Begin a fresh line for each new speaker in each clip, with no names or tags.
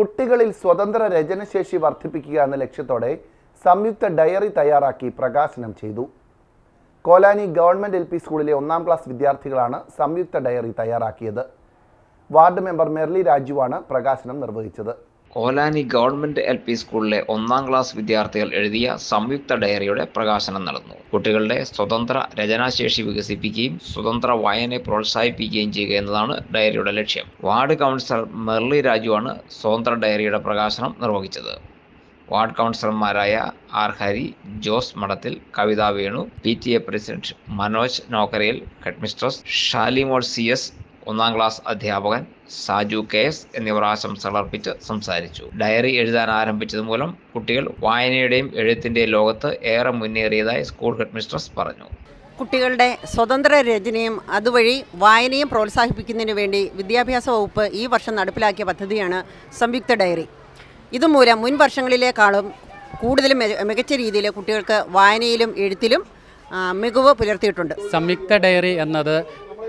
കുട്ടികളിൽ സ്വതന്ത്ര രചനശേഷി വർദ്ധിപ്പിക്കുക എന്ന ലക്ഷ്യത്തോടെ സംയുക്ത ഡയറി തയ്യാറാക്കി പ്രകാശനം ചെയ്തു. കോലാനി ഗവൺമെന്റ് എൽ പി സ്കൂളിലെ ഒന്നാം ക്ലാസ് വിദ്യാർത്ഥികളാണ് സംയുക്ത ഡയറി തയ്യാറാക്കിയത്. വാർഡ് മെമ്പർ മെർലി രാജുവാണ് പ്രകാശനം നിർവഹിച്ചത്.
കോലാനി ഗവൺമെന്റ് എൽ പി സ്കൂളിലെ ഒന്നാം ക്ലാസ് വിദ്യാർത്ഥികൾ എഴുതിയ സംയുക്ത ഡയറിയുടെ പ്രകാശനം നടന്നു. കുട്ടികളുടെ സ്വതന്ത്ര രചനാശേഷി വികസിപ്പിക്കുകയും സ്വതന്ത്ര വായനയെ പ്രോത്സാഹിപ്പിക്കുകയും ചെയ്യുക എന്നതാണ് ഡയറിയുടെ ലക്ഷ്യം. വാർഡ് കൗൺസിലർ മെർലി രാജുവാണ് സ്വതന്ത്ര ഡയറിയുടെ പ്രകാശനം നിർവഹിച്ചത്. വാർഡ് കൗൺസിലർമാരായ R Hari Jose Madathil Kavitha Venu P T A president Manoj നോക്കരയിൽ headmistress Shalimol C S ഒന്നാം ക്ലാസ് അധ്യാപകൻ സാജു കെ എസ് എന്നിവർ ആശംസകൾ അർപ്പിച്ച് സംസാരിച്ചു. ഡയറി എഴുതാൻ ആരംഭിച്ചത് മൂലം കുട്ടികൾ വായനയുടെയും എഴുത്തിന്റെയും ലോകത്ത് ഏറെ മുന്നേറിയതായി സ്കൂൾ ഹെഡ്മിസ്ട്രസ് പറഞ്ഞു.
കുട്ടികളുടെ സ്വതന്ത്ര രചനയും അതുവഴി വായനയും പ്രോത്സാഹിപ്പിക്കുന്നതിന് വേണ്ടി വിദ്യാഭ്യാസ വകുപ്പ് ഈ വർഷം നടപ്പിലാക്കിയ പദ്ധതിയാണ് സംയുക്ത ഡയറി. ഇതുമൂലം മുൻ വർഷങ്ങളിലേക്കാളും കൂടുതൽ മികച്ച രീതിയിൽ കുട്ടികൾക്ക് വായനയിലും എഴുത്തിലും മികവ് പുലർത്തിയിട്ടുണ്ട്.
സംയുക്ത ഡയറി എന്നത്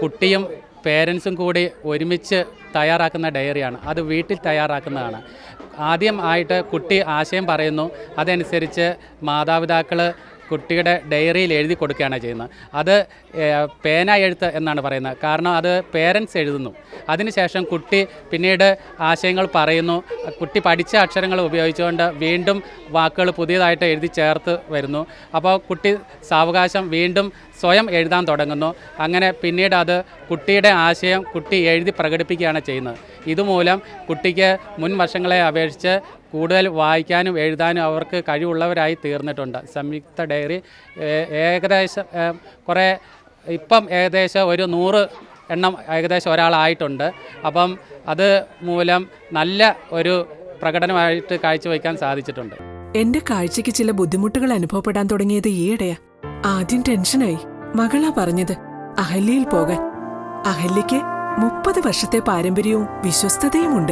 കുട്ടിയും പേരൻസും കൂടി ഒരുമിച്ച് തയ്യാറാക്കുന്ന ഡയറിയാണ്. അത് വീട്ടിൽ തയ്യാറാക്കുന്നതാണ്. ആദ്യം ആയിട്ട് കുട്ടി ആശയം പറയുന്നു. അതനുസരിച്ച് മാതാപിതാക്കൾ കുട്ടിയുടെ ഡയറിയിൽ എഴുതി കൊടുക്കുകയാണ് ചെയ്യുന്നത്. അത് പേന എഴുത്ത് എന്നാണ് പറയുന്നത്. കാരണം അത് പേരൻസ് എഴുതുന്നു. അതിനുശേഷം കുട്ടി പിന്നീട് ആശയങ്ങൾ പറയുന്നു. കുട്ടി പഠിച്ച അക്ഷരങ്ങൾ ഉപയോഗിച്ചുകൊണ്ട് വീണ്ടും വാക്കുകൾ പുതിയതായിട്ട് എഴുതി ചേർത്ത് വരുന്നു. അപ്പോൾ കുട്ടി സാവകാശം വീണ്ടും സ്വയം എഴുതാൻ തുടങ്ങുന്നു. അങ്ങനെ പിന്നീട് അത് കുട്ടിയുടെ ആശയം കുട്ടി എഴുതി പ്രകടിപ്പിക്കുകയാണ് ചെയ്യുന്നത്. ഇതുമൂലം കുട്ടിക്ക് മുൻ വർഷങ്ങളെ അപേക്ഷിച്ച് കൂടുതൽ വായിക്കാനും എഴുതാനും അവർക്ക് കഴിവുള്ളവരായി തീർന്നിട്ടുണ്ട്. സംയുക്ത ഡയറി ഏകദേശം കുറേ ഇപ്പം ഏകദേശം ഒരു നൂറ് എണ്ണം ഏകദേശം ഒരാളായിട്ടുണ്ട്. അപ്പം അത് മൂലം നല്ല ഒരു പ്രകടനമായിട്ട് കാഴ്ചവെക്കാൻ സാധിച്ചിട്ടുണ്ട്.
എന്റെ കാഴ്ചയ്ക്ക് ചില ബുദ്ധിമുട്ടുകൾ അനുഭവപ്പെടാൻ തുടങ്ങിയത് ഈയിടെയാ. ആദ്യം ടെൻഷനായി. മകളാ പറഞ്ഞത് അഹല്യയിൽ പോകാൻ. അഹല്യയ്ക്ക് മുപ്പത് വർഷത്തെ പാരമ്പര്യവും വിശ്വസ്തതയുമുണ്ട്.